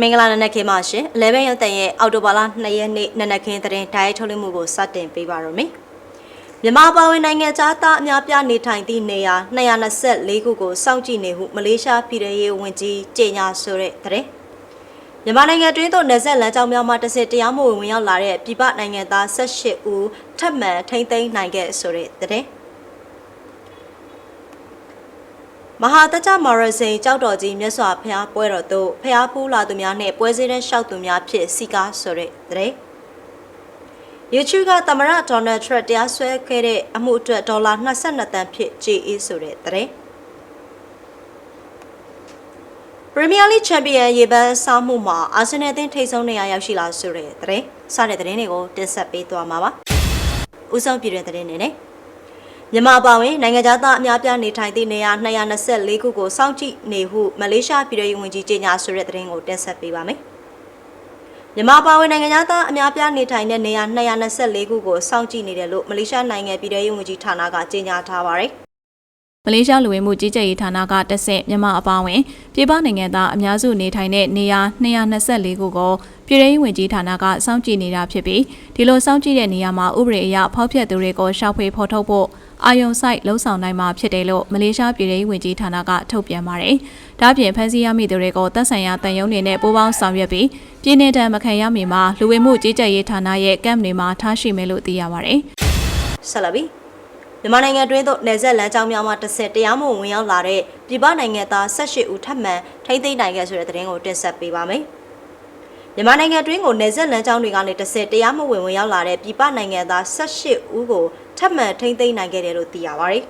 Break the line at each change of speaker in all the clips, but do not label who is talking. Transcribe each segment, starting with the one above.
မင်္ဂလာနံနက်ခင်းပါရှင်11ရက်တန်ရဲ့အော်တိုဘာလ2ရက်နေ့နံနက်ခင်းသတင်းဓာတ်ရိုက်ထုတ်လွှင့်မှုကိုစတင်ပေးပါရမယ်မြန်မာပါဝင်နိုင်ငံသားသားအများပြားနေထိုင်သည့်နေရာ224ခုကိုစောင့်ကြည့်နေဟုမလေးရှားပြည်ထရေးဝန်ကြီးကြေညာဆိုတဲ့သတင်းမြန်မာနိုင်ငံတွင်းသို့နေဆက်လမ်းကြောင်းများမှတစ်စစ်တရားမဝင်ဝင်ရောက်လာတဲ့ပြည်ပနိုင်ငံသား18ဦးထပ်မံထိမ့်သိမ်းနိုင်ခဲ့ဆိုတဲ့သတင်း မဟာတကြမော်ရစိန်ကြောက်တော်ကြီးမြတ်စွာဘုရားပွဲတော်သို့ဖျားဖူးလာသူများနဲ့ပွဲစည်းတဲ့ရှောက်သူများဖြစ်စီကားဆိုတဲ့တဲ့ YouTube ကသမရဒေါ်နယ်ထရက်တရားစွဲခဲ့တဲ့အမှုအတွက်ဒေါ်လာ22တန်ဖြစ်ကြေးအေးဆိုတဲ့တဲ့ Premier League Champion ရေပန်းစားမှုမှာအာဆင်နယ်အသင်းထိပ်ဆုံးနေရာရောက်ရှိလာဆိုတဲ့တဲ့စတဲ့တဲ့တွေကိုတင်ဆက်ပေးသွားမှာပါ။ဦးဆောင်ပြည်တွင်တဲ့နေနဲ့ မြန်မာပါဝင်နိုင်ငံသားအများပြားနေထိုင်သည့်နေရာ224ခုကိုစောင့်ကြည့်နေဟုမလေးရှားပြည်ထောင်စုဝန်ကြီးကြေညာဆိုတဲ့သတင်းကိုတင်ဆက်ပေးပါမယ်။မြန်မာပါဝင်နိုင်ငံသားအများပြားနေထိုင်တဲ့နေရာ224ခုကိုစောင့်ကြည့်နေတယ်လို့မလေးရှားနိုင်ငံပြည်ထောင်စုဝန်ကြီးဌာနကကြေညာထားပါတယ်။
မလေးရှားလူဝင်မှုကြီးကြပ်ရေးဌာနကတဆင့်မြန်မာအပါအဝင်ပြည်ပနိုင်ငံသားအများစုနေထိုင်တဲ့နေရာ224ခုကိုပြည်ထောင်ဝင်ကြီးဌာနကစောင့်ကြည့်နေတာဖြစ်ပြီးဒီလိုစောင့်ကြည့်တဲ့နေရာမှာဥပဒေအရဖောက်ဖျက်သူတွေကိုရှောက်ဖွေဖော်ထုတ်ဖို့အာယုံဆိုင်လှုံ့ဆော်နိုင်မှာဖြစ်တယ်လို့မလေးရှားပြည်ထောင်ဝင်ကြီးဌာနကထုတ်ပြန်ပါတယ်။ဒါ့အပြင်ဖမ်းဆီးရမိသူတွေကိုတပ်ဆိုင်ရာတန်ယုံတွေနဲ့ပူးပေါင်းဆောင်ရွက်ပြီးပြည်내တံမခံရမီမှာလူဝင်မှုကြီးကြပ်ရေးဌာနရဲ့ကမ်တွေမှာထားရှိမယ်လို့သိရပါတယ်။
ဆက်လက်ပြီး မြန်မာနိုင်ငံတွင်းသို့နေဆက်လမ်းကြောင်းများမှတစ်ဆက်တရားမဝင်ဝင်ရောက်လာတဲ့ပြည်ပနိုင်ငံသား18ဦးထပ်မံထိမ့်သိမ်းနိုင်ခဲ့ဆိုတဲ့သတင်းကိုတင်ဆက်ပေးပါမယ်။မြန်မာနိုင်ငံတွင်းကိုနေဆက်လမ်းကြောင်းတွေကနေတစ်ဆက်တရားမဝင်ဝင်ရောက်လာတဲ့ပြည်ပနိုင်ငံသား18ဦးကိုထပ်မံထိမ့်သိမ်းနိုင်ခဲ့တယ်လို့သိရပါတယ်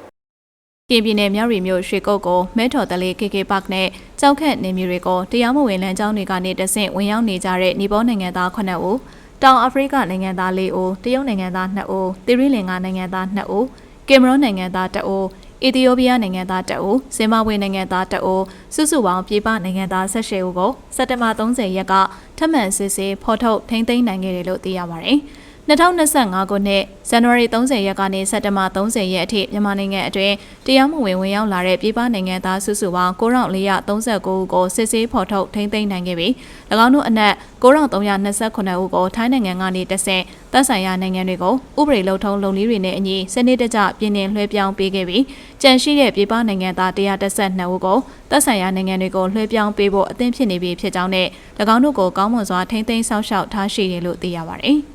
။
ကင်ပြည်နယ်မြောက်ရီမြို့ရွှေကုတ်ကိုမဲထော်တလေး KK Park နဲ့ကြောက်ခက်နေမျိုးတွေကိုတရားမဝင်လမ်းကြောင်းတွေကနေတဆင့်ဝင်ရောက်နေကြတဲ့ညီပေါ်နိုင်ငံသား9ဦးတောင်အာဖရိကနိုင်ငံသား4ဦးတရုတ်နိုင်ငံသား2ဦးသီရိလင်္ကာနိုင်ငံသား2ဦး ကင်မရွန်နိုင်ငံသား2ဦးအီသီယိုးပီးယားနိုင်ငံသား2ဦးဇင်မာဘွေနိုင်ငံသား2ဦးစုစုပေါင်းပြည်ပနိုင်ငံသား18ဦးကိုစက်တဘာ30ရက်ကထပ်မံစစ်ဆေးဖော်ထုတ်ထိန်းသိမ်းနိုင်ခဲ့တယ်လို့သိရပါတယ်။ 2025ခုနှစ်ဇန်နဝါရီ30ရက်ကနေစက်တင်ဘာ30ရက်အထိမြန်မာနိုင်ငံအတွင်းတရားမဝင်ဝင်ရောက်လာတဲ့ပြည်ပနိုင်ငံသားစုစုပေါင်း9439ဦးကိုစစ်ဆေးဖော်ထုတ်ထိန်းသိမ်းနိုင်ခဲ့ပြီး၎င်းတို့အနက်9329ဦးကိုထိုင်းနိုင်ငံကနေတဆင့်သက်ဆိုင်ရာနိုင်ငံတွေကိုဥပဒေလုံထုံးလုံနည်းတွေနဲ့အညီစနစ်တကျပြည်နှင်လွှဲပြောင်းပေးခဲ့ပြီးကြန့်ရှိတဲ့ပြည်ပနိုင်ငံသား112ဦးကိုသက်ဆိုင်ရာနိုင်ငံတွေကိုလွှဲပြောင်းပေးဖို့အသင့်ဖြစ်နေပြီဖြစ်ကြောင်းနဲ့၎င်းတို့ကိုကောင်းမွန်စွာထိန်းသိမ်းစောင့်ရှောက်ထားရှိတယ်လို့သိရပါတယ်။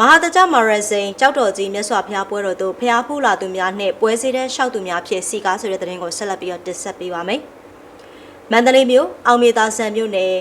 မဟာတကြမာရစိန်ကြောက်တော်ကြီးမြတ်စွာဘုရားပွဲတော်သို့ဖျားဖူးလာသူများနှင့်ပွဲစည်းတဲ့ရှောက်သူများဖြစ်စီကားဆိုတဲ့သတင်းကိုဆက်လက်ပြီးတော့တင်ဆက်ပေးပါမယ်။မန္တလေးမြို့အောင်မြေသာဆန်မြို့နယ်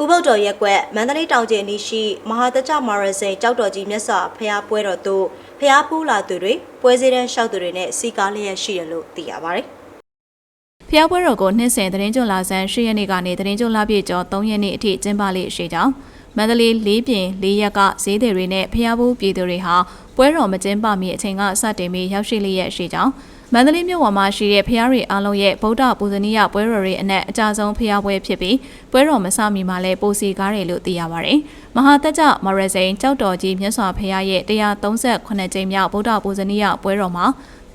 ဥပုဒ္တော်ရက်ကွက်မန္တလေးတောင်ကျင်းနီးရှိမဟာတကြမာရစိန်ကြောက်တော်ကြီးမြတ်စွာဘုရားပွဲတော်သို့ဖျားဖူးလာသူတွေပွဲစည်းတဲ့ရှောက်သူတွေနဲ့စီကားလျက်ရှိတယ်လို့သိရပါတယ်။
ဖျားပွဲတော်ကိုနှစ်စဉ်သတင်းကြွလာဆန်း၈ရက်နေ့ကနေသတင်းကြွလာပြည့်ကျော်၃ရက်နေ့အထိကျင်းပလေ့ရှိကြောင်း မန္တလေးလေးပြင်လေးရက်ကဈေးတွေနဲ့ဖျားဘူးပြည်သူတွေဟာပွဲတော်မကျင်းပမီအချိန်ကစတင်ပြီးရောက်ရှိလျက်ရှိကြောင်းမန္တလေးမြို့ပေါ်မှာရှိတဲ့ဖျားရီအားလုံးရဲ့ဗုဒ္ဓပူဇနီယပွဲတော်တွေအနက်အကြဆုံးဖျားပွဲဖြစ်ပြီးပွဲတော်မစမီမှာလည်းပိုစီကားတယ်လို့သိရပါတယ်။မဟာတက်ကြမရစိန်ကြောက်တော်ကြီးမြတ်စွာဘုရားရဲ့138ကြိမ်မြောက်ဗုဒ္ဓပူဇနီယပွဲတော်မှာ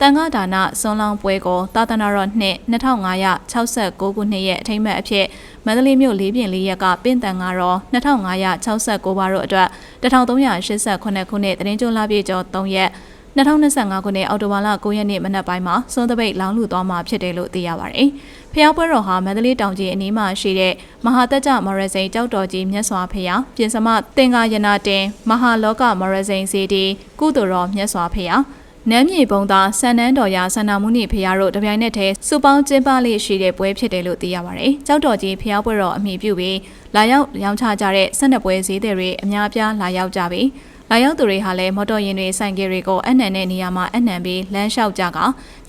တန်ခါဒါနစွန်လောင်းပွဲကိုသာသနာတော်နှစ်2569ခုနှစ်ရဲ့အထိမ်းအမှတ်အဖြစ်မန္တလေးမြို့လေးပြင်လေးရက်ကပင့်တန်ကတော့2569ပါတို့အတွက်1388ခုနှစ်သတင်းကြိုလာပြည့်ကျော်3ရက်2025ခုနှစ်အောက်တိုဘာလ9ရက်နေ့မနက်ပိုင်းမှာစွန်တပိတ်လောင်းလူသွားမှာဖြစ်တယ်လို့သိရပါတယ်။ဖျားပွဲတော်ဟာမန္တလေးတောင်ကြီးအနီးမှာရှိတဲ့မဟာတက်ကြမော်ရစိန်ကြောက်တော်ကြီးမြတ်စွာဘုရားပြင်စမတင်္ကာယနာတင်မဟာလောကမော်ရစိန်စီတီကုသိုလ်တော်မြတ်စွာဘုရား နမ်းမြေပုံသားဆန်နန်းတော်ရာဆန္ဒမှုနိဖရာတို့တပြိုင်နက်တည်းစုပေါင်းကျင်းပလေးရှိတဲ့ပွဲဖြစ်တယ်လို့သိရပါတယ်။ကြောက်တော်ကြီးဖျားပွဲတော်အမိပြုပြီးလာရောက်ရောင်းချကြတဲ့ဆက်နှစ်ပွဲဈေးတွေအများပြားလာရောက်ကြပြီးလာရောက်သူတွေဟာလည်းမော်တော်ယာဉ်တွေဆိုင်ကယ်တွေကိုအနှံတဲ့နေရာမှာအနှံပြီးလမ်းလျှောက်ကြက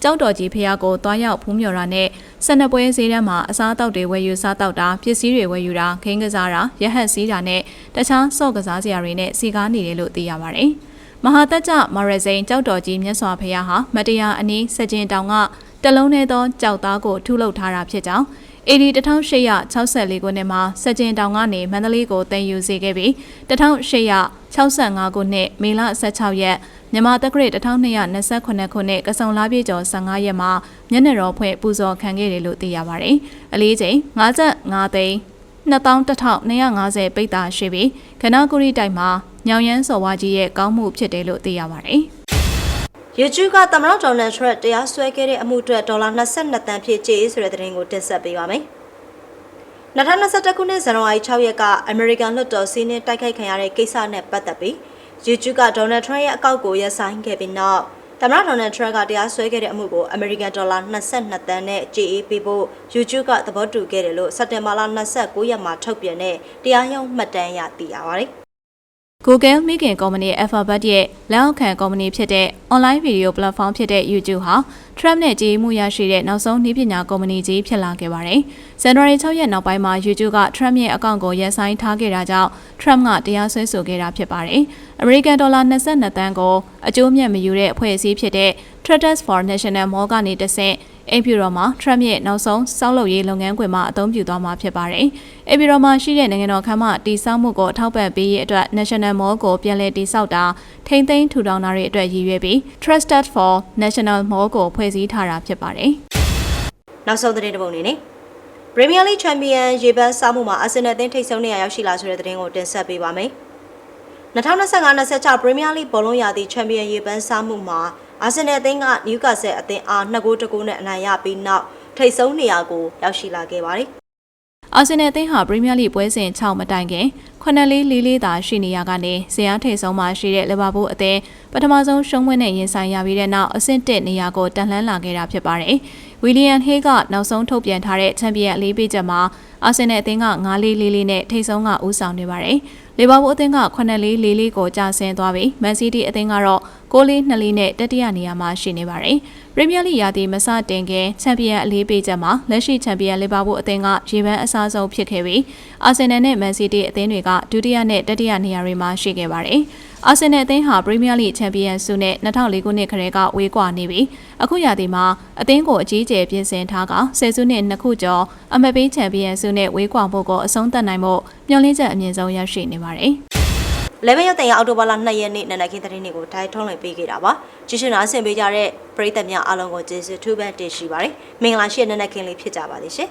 ကြောက်တော်ကြီးဖျားကိုတွားရောက်ဖူးမြော်တာနဲ့ဆက်နှစ်ပွဲဈေးထဲမှာအစားအသောက်တွေဝယ်ယူစားတောက်တာပစ္စည်းတွေဝယ်ယူတာခင်းကစားတာရဟတ်စီးတာနဲ့တခြားဆော့ကစားစရာတွေနဲ့စီကားနေတယ်လို့သိရပါတယ်။ မဟာတက်ကြမာရစိန်ကြောက်တော်ကြီးမြတ်စွာဘုရားဟာမတရားအနည်းစကြင်တောင်ကတလုံးထဲသောကြောက်သားကိုထုလုပ်ထားတာဖြစ်ကြောင်း AD 1864ခုနှစ်မှာစကြင်တောင်ကနေမန္တလေးကိုတင်ယူစေခဲ့ပြီး1865ခုနှစ်မေလ16ရက်မြန်မာတက္ကရာ1228ခုနှစ်ကစုံလားပြည့်ကျော်15ရက်မှာမျက်နှာတော်ဖွင့်ပူဇော်ခံခဲ့တယ်လို့သိရပါတယ်။အလေးချိန်55သိန်း 21,250ပိတ်တာရှိပြီးကနာကူရီတိုက်မှာညောင်ရမ်းစော်ဝါကြီးရဲ့ကောင်းမှုဖြစ်တယ်လို့သိရပါတယ်။
YouTube ကသမ္မတဒေါ်နယ်ထရန့်တရားစွဲခဲ့တဲ့အမှုအတွက်ဒေါ်လာ22တန်ဖြည့်ကြေးဆိုတဲ့သတင်းကိုတင်ဆက်ပေးပါမယ်။2021ခုနှစ်ဇန်နဝါရီ6ရက်ကအမေရိကန်လွှတ်တော်စီးနင်းတိုက်ခိုက်ခံရတဲ့ကိစ္စနဲ့ပတ်သက်ပြီး YouTube ကဒေါ်နယ်ထရန့်ရဲ့အကောင့်ကိုရပ်ဆိုင်းခဲ့ပြီးနောက် သမ္မတဒေါ်နယ်ထရန့်ကတရားစွဲခဲ့တဲ့အမှုကိုအမေရိကန်ဒေါ်လာ22တန်နဲ့ကြေးပေးဖို့ YouTube ကသဘောတူခဲ့တယ်လို့စက်တင်ဘာလ29ရက်မှာထုတ်ပြန်တဲ့တရားရုံးမှတ်တမ်းအရသိရပါတယ်။
Google မိခင်ကုမ္ပဏီ Alphabet ရဲ့လက်အောက်ခံကုမ္ပဏီဖြစ်တဲ့ online video platform ဖြစ်တဲ့ YouTube ဟာ Trump နဲ့ကြေးမှုရရှိတဲ့နောက်ဆုံးနည်းပညာကုမ္ပဏီကြီးဖြစ်လာခဲ့ပါတယ်။ဇန်နဝါရီ6ရက်နောက်ပိုင်းမှာ YouTube က Trump ရဲ့အကောင့်ကိုရပ်ဆိုင်းထားခဲ့တာကြောင့် Trump ကတရားစွဲဆိုခဲ့တာဖြစ်ပါတယ်။ American ဒေါ်လာ22တန်းကိုအကျိုးမြတ်မယူတဲ့အဖွဲ့အစည်းဖြစ်တဲ့ Traders for National Mall ကနေတဆင့် အိမ်ဖြူတော်မှာ Trump ရဲ့နောက်ဆုံးစောက်လုပ်ရေးလုပ်ငန်းခွင်မှာအသုံးပြုသွားမှာဖြစ်ပါတယ်။အိမ်ဖြူတော်မှာရှိတဲ့နိုင်ငံတော်ခမ်းမတည်ဆောက်မှုကိုထောက်ပံ့ပေးရေးအတွက် National Mall ကိုပြန်လည်တည်ဆောက်တာထိမ့်သိမ်းထူထောင်တာတွေအတွက်ရည်ရွယ်ပြီး Trusted for National Mall ကိုဖွဲ့စည်းထားတာဖြစ်ပါတယ်။
နောက်ဆုံးသတင်းတစ်ပုဒ်အနေနဲ့ Premier League Champion ရေပန်းစားမှုမှာအာဆင်နယ်အသင်းထိပ်ဆုံးနေရာရောက်ရှိလာဆိုတဲ့သတင်းကိုတင်ဆက်ပေးပါမယ်။2025-26 Premier League ဘောလုံးရာသီချန်ပီယံရေပန်းစားမှုမှာ အာဆင်နယ်အသင်းကနယူကာဆယ်အသင်းအား2ဂိုးတကူနဲ့အနိုင်ရပြီးနောက်ထိပ်ဆုံးနေရာကိုရောက်ရှိလာခဲ့ပါတယ်။
အာဆင်နယ်အသင်းဟာပရီးမီးယားလိပွဲစဉ်6မတိုင်ခင်9လေးလေးလေးသာရှိနေရကနေဇီယာထိပ်ဆုံးမှာရှိတဲ့လီဗာပူးအသင်းပထမဆုံးရှုံးပွဲနဲ့ရင်ဆိုင်ရပြီးတဲ့နောက်အဆင့်1နေရာကိုတန်လှမ်းလာခဲ့တာဖြစ်ပါတယ်။ဝီလီယံဟေးကနောက်ဆုံးထုတ်ပြန်ထားတဲ့ချန်ပီယံအလေးပေးချက်မှာအာဆင်နယ်အသင်းက9လေးလေးလေးနဲ့ထိပ်ဆုံးကဦးဆောင်နေပါတယ်။ လီဗာပူးအသင်းက9လေးလေးလေးကိုကျဆင်းသွားပြီးမန်စီးတီးအသင်းကတော့6လေး2လေးနဲ့တတိယနေရာမှာရှိနေပါတယ်။ပရီးမီးယားလိရာသီမစတင်ခင်ချန်ပီယံအလေးပေးချက်မှာလက်ရှိချန်ပီယံလီဗာပူးအသင်းကရေပန်းအစားဆုံးဖြစ်ခဲ့ပြီးအာဆင်နယ်နဲ့မန်စီးတီးအသင်းတွေကဒုတိယနဲ့တတိယနေရာတွေမှာရှိခဲ့ပါတယ်။ အာဆင်နယ်အသင်းဟာပရီးမီးယားလိချန်ပီယံဆုနဲ့2004ခုနှစ်ခရဲကဝေးကွာနေပြီးအခုရာသီမှာအသင်းကိုအကြီးအကျယ်ပြင်ဆင်ထားကဆယ်စုနှစ်နှစ်ခုကျော်အမတ်ပေးချန်ပီယံဆုနဲ့ဝေးကွာဖို့ကိုအဆုံးသတ်နိုင်ဖို့မျှော်လင့်ချက်အမြင့်ဆုံးရရှိနေပါတယ်။
လေဗင်ရုပ်တင်ရအောက်တိုဘာလ2ရက်နေ့နံနက်ခင်းသတင်းတွေကိုဒိုင်းထုံးလွှင့်ပေးခဲ့တာပါကြည့်ရှုနာဆင်ပေးကြတဲ့ပရိသတ်များအားလုံးကိုကျေးဇူးထူးပန်းတင်ရှိပါတယ်မင်္ဂလာရှိတဲ့နံနက်ခင်းလေးဖြစ်ကြပါလိမ့်ရှင်